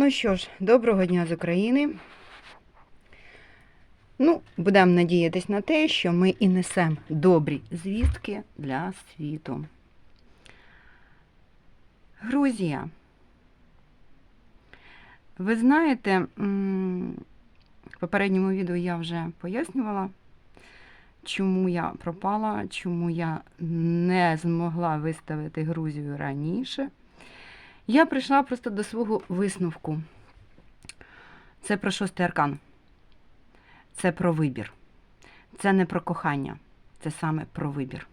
Ну що ж, доброго дня з України. Ну, будемо надіятись на те, що ми і несемо добрі звістки для світу. Грузія. Ви знаєте, в попередньому відео я вже пояснювала, чому я пропала, чому я не змогла виставити Грузію раніше. Я прийшла просто до свого висновку. Це про шостий аркан. Це про вибір. Це не про кохання, це саме про вибір.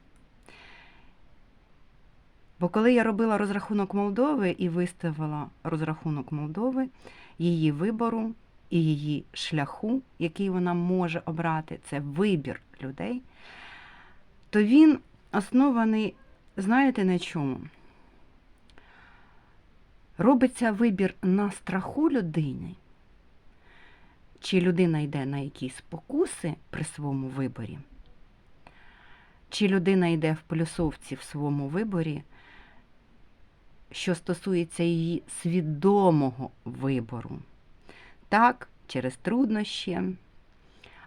Бо коли я робила розрахунок Молдови і виставила розрахунок Молдови, її вибору і її шляху, який вона може обрати, це вибір людей, то він оснований, знаєте на чому? Робиться вибір на страху людини, чи людина йде на якісь спокуси при своєму виборі, чи людина йде в плюсовці в своєму виборі, що стосується її свідомого вибору. Так, через труднощі,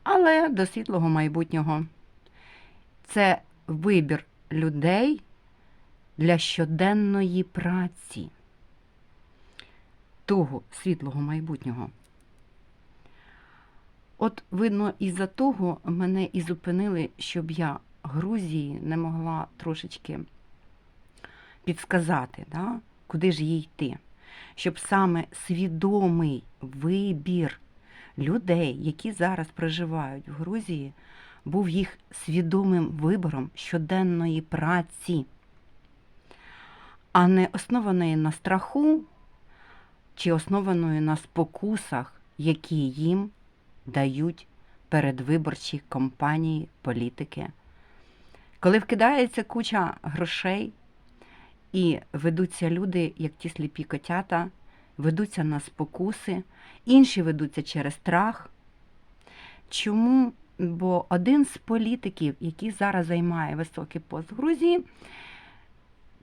але до світлого майбутнього. Це вибір людей для щоденної праці того світлого майбутнього. От, видно, із-за того мене і зупинили, щоб я Грузії не могла трошечки підсказати, да, куди ж їй йти. Щоб саме свідомий вибір людей, які зараз проживають в Грузії, був їх свідомим вибором щоденної праці, а не основаної на страху чи основаною на спокусах, які їм дають передвиборчі компанії, політики. Коли вкидається куча грошей і ведуться люди, як ті сліпі котята, ведуться на спокуси, інші ведуться через страх. Чому? Бо один з політиків, який зараз займає високий пост в Грузії,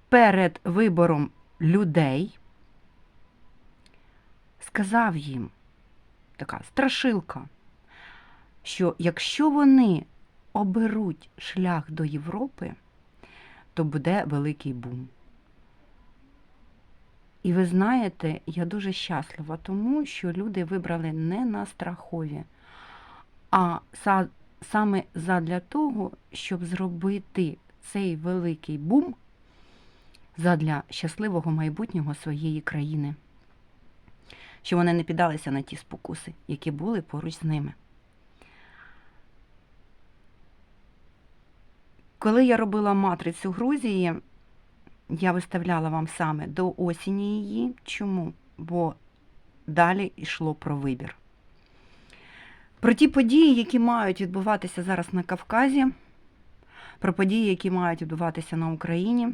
перед вибором людей сказав їм така страшилка, що якщо вони оберуть шлях до Європи, то буде великий бум. І ви знаєте, я дуже щаслива тому, що люди вибрали не на страхові, а са- саме задля того, щоб зробити цей великий бум задля щасливого майбутнього своєї країни що вони не піддалися на ті спокуси, які були поруч з ними. Коли я робила матрицю Грузії, я виставляла вам саме до осені її. Чому? Бо далі йшло про вибір. Про ті події, які мають відбуватися зараз на Кавказі, про події, які мають відбуватися на Україні,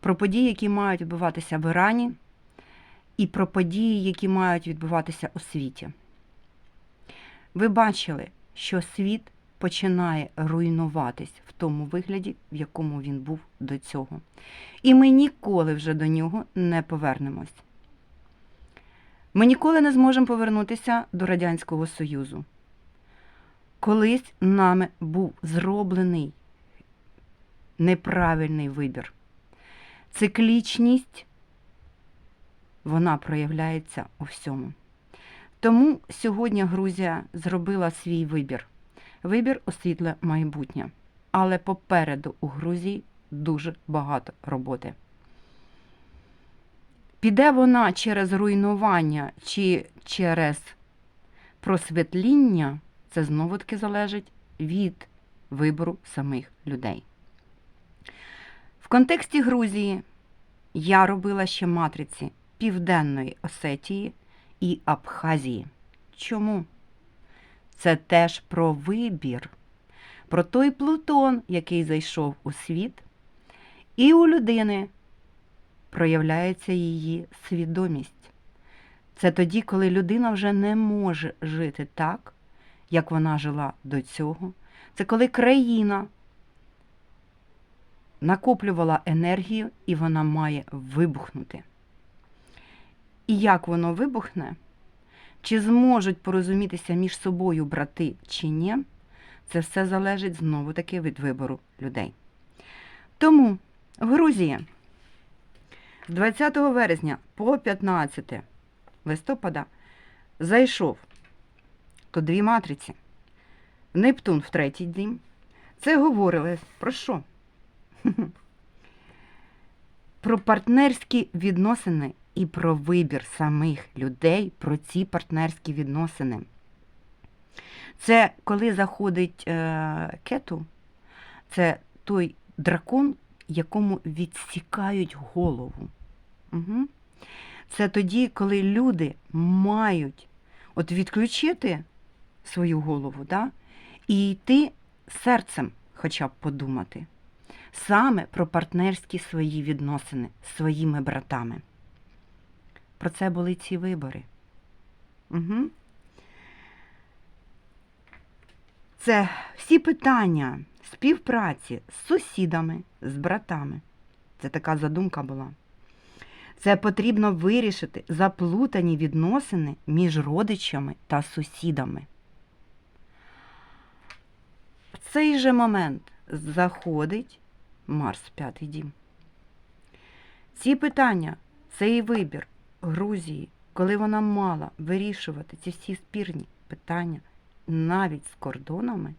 про події, які мають відбуватися в Ірані, і про події, які мають відбуватися у світі. Ви бачили, що світ починає руйнуватись в тому вигляді, в якому він був до цього. І ми ніколи вже до нього не повернемось. Ми ніколи не зможемо повернутися до Радянського Союзу. Колись нами був зроблений неправильний вибір. Циклічність вона проявляється у всьому. Тому сьогодні Грузія зробила свій вибір вибір у світле майбутнє. Але попереду у Грузії дуже багато роботи. Піде вона через руйнування чи через просвітління, це знову таки залежить від вибору самих людей. В контексті Грузії я робила ще матриці Південної Осетії і Абхазії. Чому? Це теж про вибір, про той Плутон, який зайшов у світ, і у людини проявляється її свідомість. Це тоді, коли людина вже не може жити так, як вона жила до цього. Це коли країна накоплювала енергію і вона має вибухнути. І як воно вибухне, чи зможуть порозумітися між собою брати чи ні, це все залежить знову таки від вибору людей. Тому в Грузії з 20 вересня по 15 листопада зайшов то дві матриці. Нептун в третій дім. Це говорили про що? Про партнерські відносини і про вибір самих людей про ці партнерські відносини. Це коли заходить е, кету, це той дракон, якому відсікають голову. Угу. Це тоді, коли люди мають от відключити свою голову, да? і йти серцем хоча б подумати. Саме про партнерські свої відносини з своїми братами. Про це були ці вибори. Угу. Це всі питання співпраці з сусідами, з братами. Це така задумка була. Це потрібно вирішити заплутані відносини між родичами та сусідами. В цей же момент заходить Марс п'ятий дім. Ці питання, цей вибір Грузії, коли вона мала вирішувати ці всі спірні питання навіть з кордонами,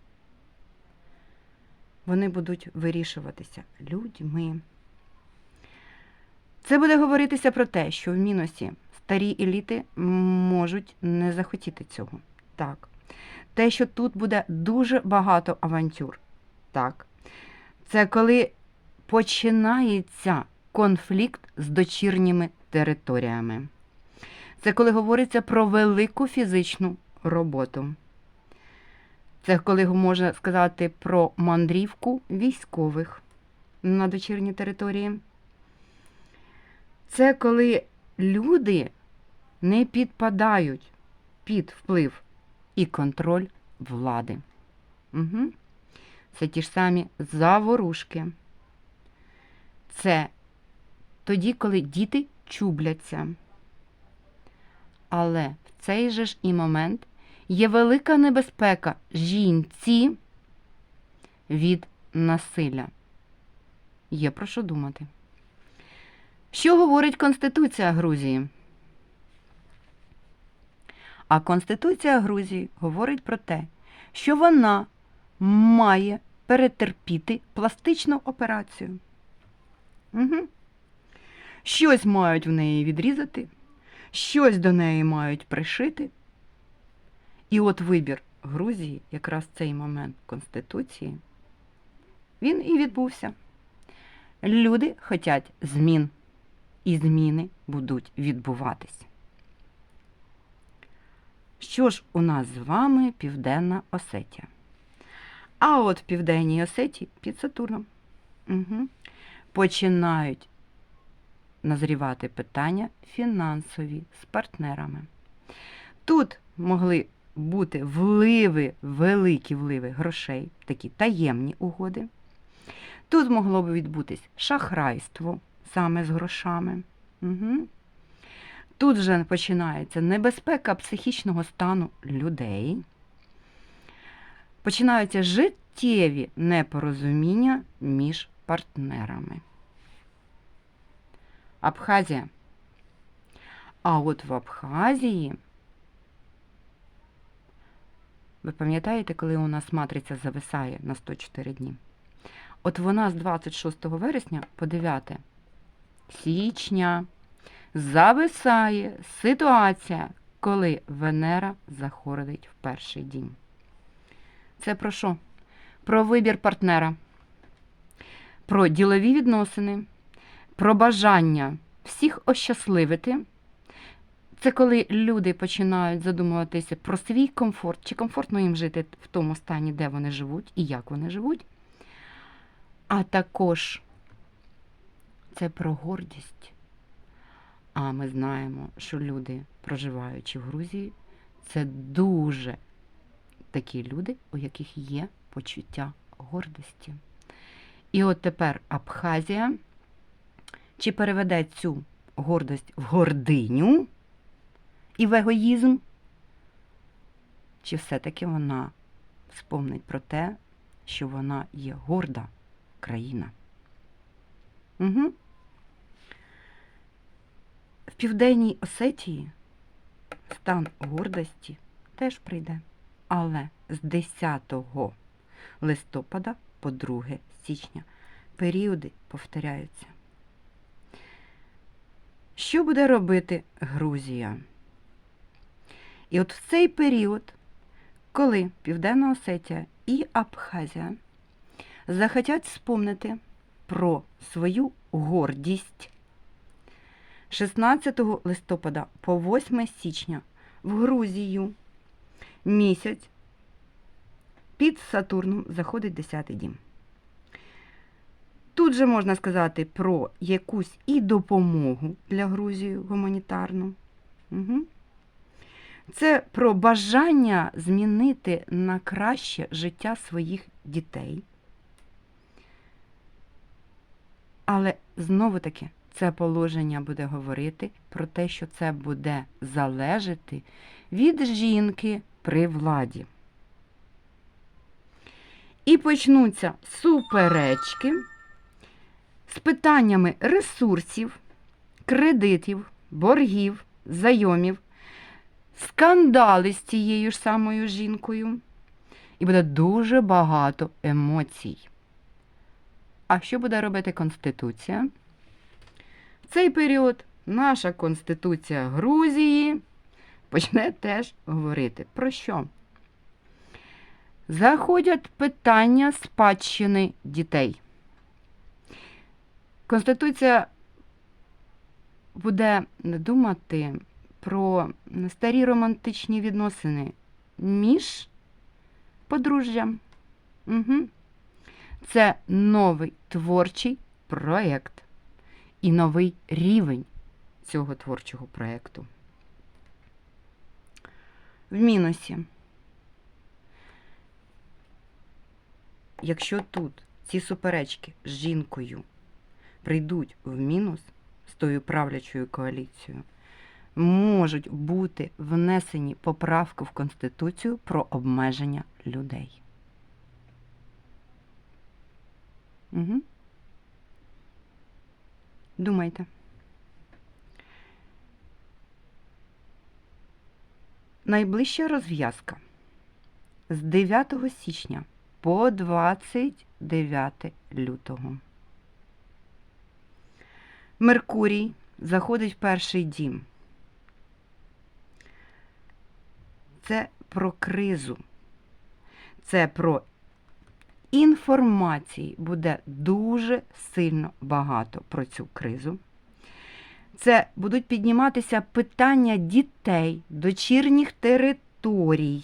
вони будуть вирішуватися людьми. Це буде говоритися про те, що в мінусі старі еліти можуть не захотіти цього. Так. Те, що тут буде дуже багато авантюр. Так. Це коли починається конфлікт з дочірніми територіями. Це коли говориться про велику фізичну роботу. Це коли можна сказати про мандрівку військових на дочірні території. Це коли люди не підпадають під вплив і контроль влади. Угу. Це ті ж самі заворушки. Це тоді, коли діти чубляться. Але в цей же ж і момент є велика небезпека жінці від насилля. Є про що думати. Що говорить Конституція Грузії? А Конституція Грузії говорить про те, що вона має перетерпіти пластичну операцію. Угу. Щось мають в неї відрізати, щось до неї мають пришити. І от вибір Грузії, якраз цей момент Конституції, він і відбувся. Люди хочуть змін, і зміни будуть відбуватись. Що ж у нас з вами Південна Осетія? А от в Південній Осетії під Сатурном угу. починають назрівати питання фінансові з партнерами. Тут могли бути вливи, великі вливи грошей, такі таємні угоди. Тут могло б відбутись шахрайство саме з грошами. Угу. Тут вже починається небезпека психічного стану людей. Починаються життєві непорозуміння між партнерами. Абхазія. А от в Абхазії, ви пам'ятаєте, коли у нас матриця зависає на 104 дні? От вона з 26 вересня по 9 січня зависає ситуація, коли Венера заходить в перший дім. Це про що? Про вибір партнера, про ділові відносини, про бажання всіх ощасливити. Це коли люди починають задумуватися про свій комфорт, чи комфортно їм жити в тому стані, де вони живуть і як вони живуть. А також це про гордість. А ми знаємо, що люди, проживаючи в Грузії, це дуже такі люди, у яких є почуття гордості. І от тепер Абхазія чи переведе цю гордость в гординю, і в егоїзм? Чи все-таки вона спомнить про те, що вона є горда країна? Угу. В Південній Осетії стан гордості теж прийде, але з 10 листопада по 2 січня періоди повторяються. Що буде робити Грузія? І от в цей період, коли Південна Осетія і Абхазія захотять спомнити про свою гордість 16 листопада по 8 січня в Грузію місяць під Сатурном заходить 10 дім. Тут же можна сказати про якусь і допомогу для Грузії гуманітарну. Угу. Це про бажання змінити на краще життя своїх дітей. Але знову таки це положення буде говорити про те, що це буде залежати від жінки при владі. І почнуться суперечки з питаннями ресурсів, кредитів, боргів, зайомів, скандали з цією ж самою жінкою. І буде дуже багато емоцій. А що буде робити Конституція? В цей період наша Конституція Грузії почне теж говорити. Про що? Заходять питання спадщини дітей. Конституція буде думати про старі романтичні відносини між подружжям. Угу. Це новий творчий проєкт і новий рівень цього творчого проєкту. В мінусі. Якщо тут ці суперечки з жінкою прийдуть в мінус з тою правлячою коаліцією, можуть бути внесені поправки в Конституцію про обмеження людей. Угу. Думайте. Найближча розв'язка з 9 січня по 29 лютого. Меркурій заходить в перший дім. Це про кризу. Це про інформації буде дуже сильно багато про цю кризу. Це будуть підніматися питання дітей, дочірніх територій.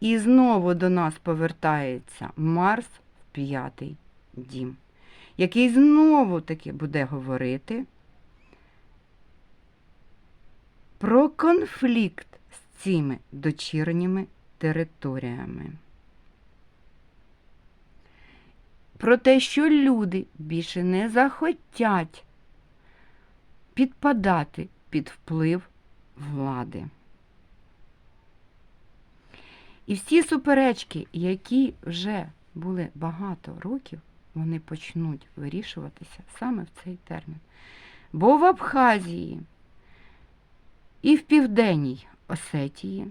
І знову до нас повертається Марс в п'ятий дім, який знову таки буде говорити про конфлікт з цими дочірніми територіями. Про те, що люди більше не захотять підпадати під вплив влади. І всі суперечки, які вже були багато років, вони почнуть вирішуватися саме в цей термін. Бо в Абхазії і в Південній Осетії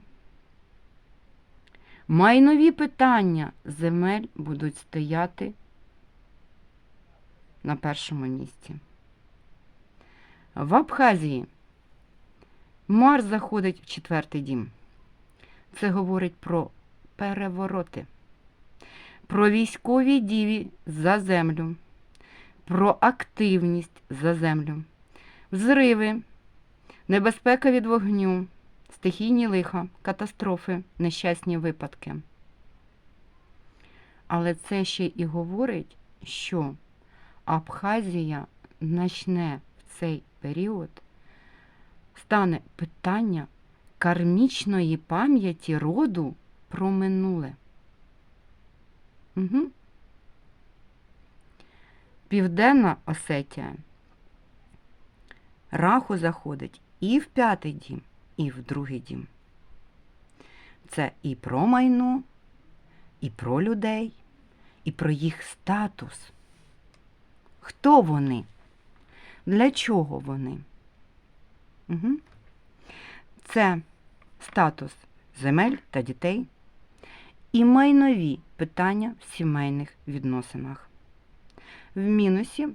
майнові питання земель будуть стояти на першому місці. В Абхазії Марс заходить в четвертий дім. Це говорить про перевороти, про військові дії за землю, про активність за землю, взриви, небезпека від вогню, стихійні лиха, катастрофи, нещасні випадки. Але це ще і говорить, що Абхазія почне в цей період, стане питання кармічної пам'яті роду про минуле. Угу. Південна Осетія. Раху заходить і в п'ятий дім, і в другий дім. Це і про майно, і про людей, і про їх статус. Хто вони? Для чого вони? Угу. Це статус земель та дітей і майнові питання в сімейних відносинах. В мінусі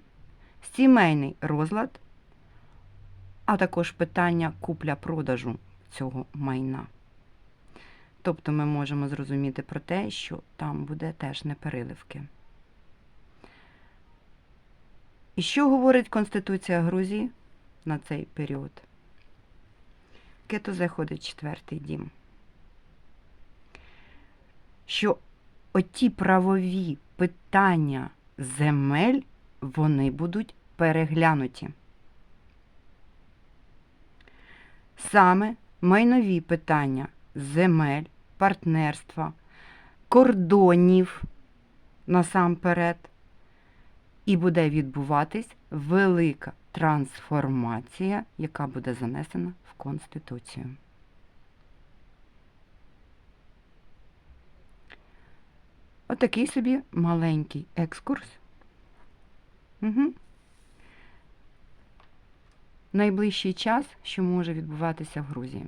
сімейний розлад, а також питання купля-продажу цього майна. Тобто ми можемо зрозуміти про те, що там буде теж непереливки. І що говорить Конституція Грузії на цей період? Кето заходить четвертий дім. Що оті правові питання земель вони будуть переглянуті. Саме майнові питання земель, партнерства, кордонів насамперед, і буде відбуватись велика трансформація, яка буде занесена в Конституцію. Отакий собі маленький екскурс. Угу. Найближчий час, що може відбуватися в Грузії.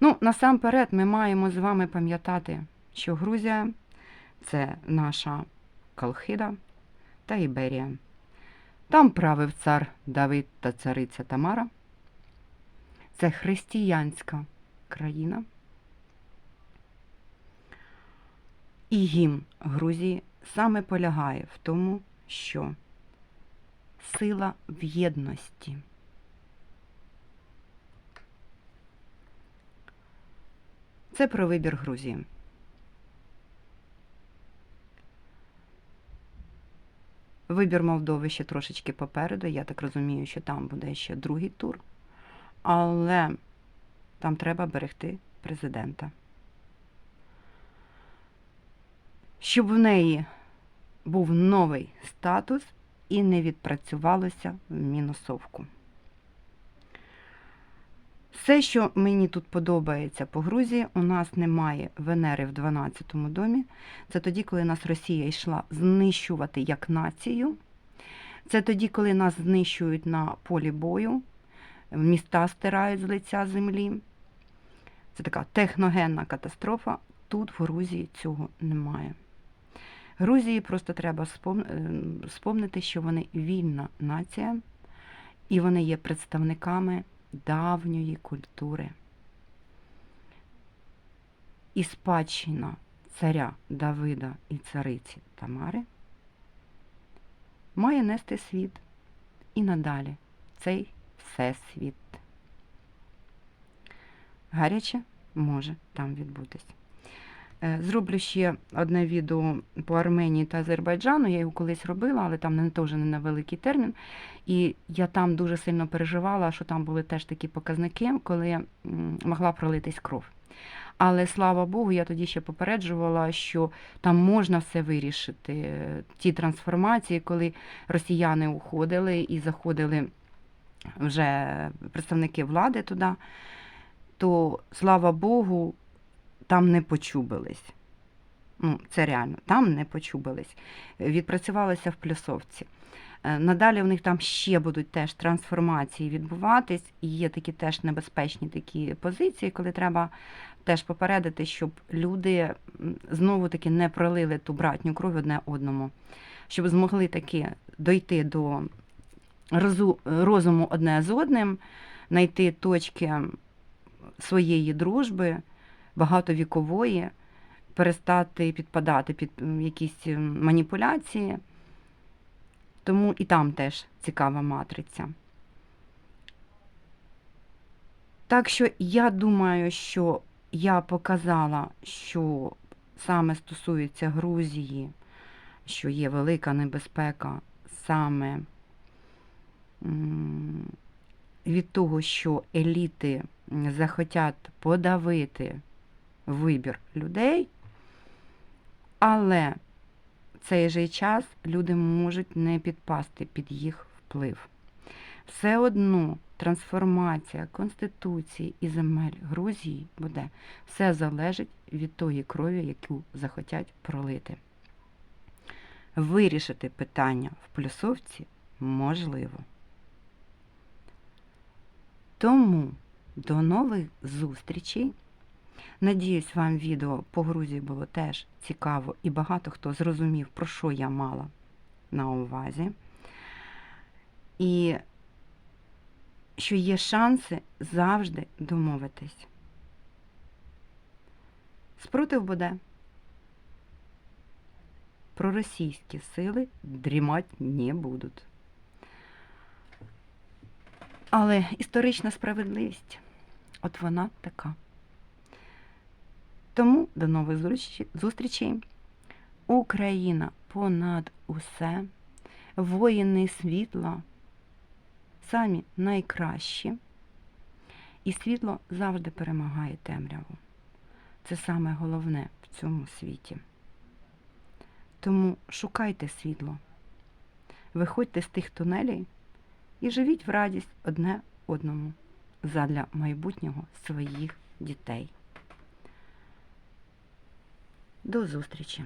Ну, насамперед, ми маємо з вами пам'ятати, що Грузія це наша Колхида та Іберія. Там правив цар Давид та цариця Тамара. Це християнська країна. І гімн Грузії саме полягає в тому, що сила в єдності. Це про вибір Грузії. Вибір Молдови ще трошечки попереду. Я так розумію, що там буде ще другий тур. Але там треба берегти президента. Щоб в неї був новий статус і не відпрацювалося в мінусовку. Все, що мені тут подобається по Грузії, у нас немає Венери в 12-му домі. Це тоді, коли нас Росія йшла знищувати як націю. Це тоді, коли нас знищують на полі бою, міста стирають з лиця землі. Це така техногенна катастрофа. Тут в Грузії цього немає. Грузії просто треба спомнити, що вони вільна нація, і вони є представниками давньої культури. І спадщина царя Давида і цариці Тамари має нести світ і надалі цей всесвіт. Гаряче може там відбутись. Зроблю ще одне відео по Арменії та Азербайджану. Я його колись робила, але там не теж не на великий термін. І я там дуже сильно переживала, що там були теж такі показники, коли могла пролитись кров. Але слава Богу, я тоді ще попереджувала, що там можна все вирішити. Ті трансформації, коли росіяни уходили і заходили вже представники влади туди, то слава Богу там не почубились. Ну, Це реально, там не почубились. Відпрацювалися в плюсовці. Е, надалі у них там ще будуть теж трансформації відбуватись, і є такі теж небезпечні такі позиції, коли треба теж попередити, щоб люди знову-таки не пролили ту братню кров одне одному, щоб змогли таки дойти до розуму одне з одним, знайти точки своєї дружби багатовікової, перестати підпадати під якісь маніпуляції. Тому і там теж цікава матриця. Так що я думаю, що я показала, що саме стосується Грузії, що є велика небезпека саме від того, що еліти захотять подавити вибір людей, але в цей же час люди можуть не підпасти під їх вплив. Все одно трансформація Конституції і земель Грузії буде, все залежить від тої крові, яку захотять пролити. Вирішити питання в плюсовці можливо. Тому до нових зустрічей. Надіюсь, вам відео по Грузії було теж цікаво і багато хто зрозумів, про що я мала на увазі. І що є шанси завжди домовитись. Спротив буде. Проросійські сили дрімать не будуть. Але історична справедливість, от вона така. Тому до нових зустрічей-. Україна понад усе, воїни світла самі найкращі. І світло завжди перемагає темряву. Це саме головне в цьому світі. Тому шукайте світло, виходьте з тих тунелей і живіть в радість одне одному задля майбутнього своїх дітей. До зустрічі!